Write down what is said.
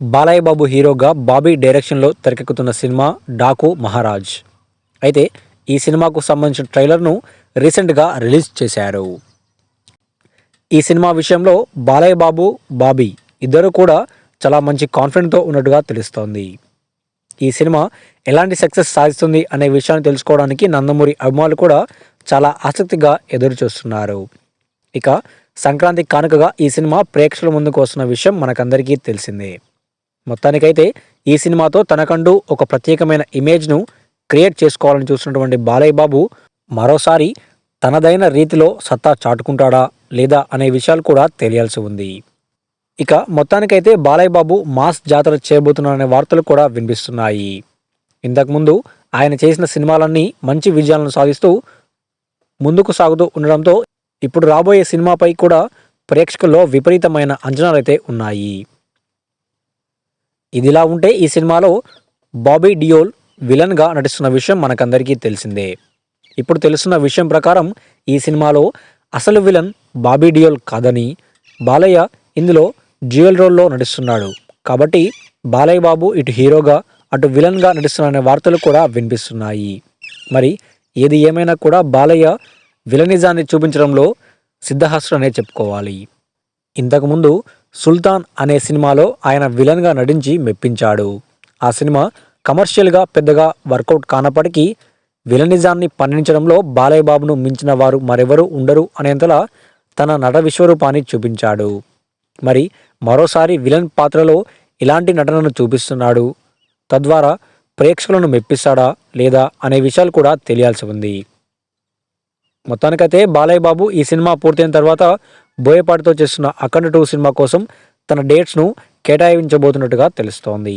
బాలయ్య బాబు హీరోగా బాబీ డైరెక్షన్లో తెరకెక్కుతున్న సినిమా డాకు మహారాజ్. అయితే ఈ సినిమాకు సంబంధించిన ట్రైలర్ను రీసెంట్గా రిలీజ్ చేశారు. ఈ సినిమా విషయంలో బాలయ్య బాబు బాబీ ఇద్దరు కూడా చాలా మంచి కాన్ఫిడెంట్తో ఉన్నట్టుగా తెలుస్తోంది. ఈ సినిమా ఎలాంటి సక్సెస్ సాధిస్తుంది అనే విషయాన్ని తెలుసుకోవడానికి నందమూరి అభిమానులు కూడా చాలా ఆసక్తిగా ఎదురు చూస్తున్నారు ఇక సంక్రాంతి కానుకగా ఈ సినిమా ప్రేక్షకుల ముందుకు వస్తున్న విషయం మనకందరికీ తెలిసిందే. మొత్తానికైతే ఈ సినిమాతో తనకంటూ ఒక ప్రత్యేకమైన ఇమేజ్ను క్రియేట్ చేసుకోవాలని చూస్తున్నటువంటి బాలయ్య బాబు మరోసారి తనదైన రీతిలో సత్తా చాటుకుంటాడా లేదా అనే విషయాలు కూడా తెలియాల్సి ఉంది. ఇక మొత్తానికైతే బాలయ్య బాబు మాస్ జాతర చేయబోతున్నారనే వార్తలు కూడా వినిపిస్తున్నాయి. ఇంతకుముందు ఆయన చేసిన సినిమాలన్నీ మంచి విజయాలను సాధిస్తూ ముందుకు సాగుతూ ఉండడంతో ఇప్పుడు రాబోయే సినిమాపై కూడా ప్రేక్షకుల్లో విపరీతమైన అంచనాలైతే ఉన్నాయి. ఇదిలా ఉంటే ఈ సినిమాలో బాబీ డియోల్ విలన్గా నటిస్తున్న విషయం మనకందరికీ తెలిసిందే. ఇప్పుడు తెలుస్తున్న విషయం ప్రకారం ఈ సినిమాలో అసలు విలన్ బాబీ డియోల్ కాదని బాలయ్య ఇందులో డ్యూయల్ రోల్లో నటిస్తున్నాడు. కాబట్టి బాలయ్య బాబు ఇటు హీరోగా అటు విలన్గా నటిస్తున్నారనే వార్తలు కూడా వినిపిస్తున్నాయి. మరి ఏది ఏమైనా కూడా బాలయ్య విలనిజాన్ని చూపించడంలో సిద్ధహస్తుడనే చెప్పుకోవాలి. ఇంతకుముందు సుల్తాన్ అనే సినిమాలో ఆయన విలన్గా నటించి మెప్పించాడు. ఆ సినిమా కమర్షియల్గా పెద్దగా వర్కౌట్ కానప్పటికీ విలనిజాన్ని పండించడంలో బాలయ్య బాబును మించిన వారు మరెవరూ ఉండరు అనేంతలా తన నట విశ్వరూపాన్ని చూపించాడు. మరి మరోసారి విలన్ పాత్రలో ఇలాంటి నటనను చూపిస్తున్నాడు. తద్వారా ప్రేక్షకులను మెప్పిస్తాడా లేదా అనే విషయాలు కూడా తెలియాల్సి ఉంది. మొత్తానికైతే బాలయ్య బాబు ఈ సినిమా పూర్తయిన తర్వాత బోయపాటితో చేస్తున్న అఖండ టూ సినిమా కోసం తన డేట్స్ను కేటాయించబోతున్నట్టుగా తెలుస్తోంది.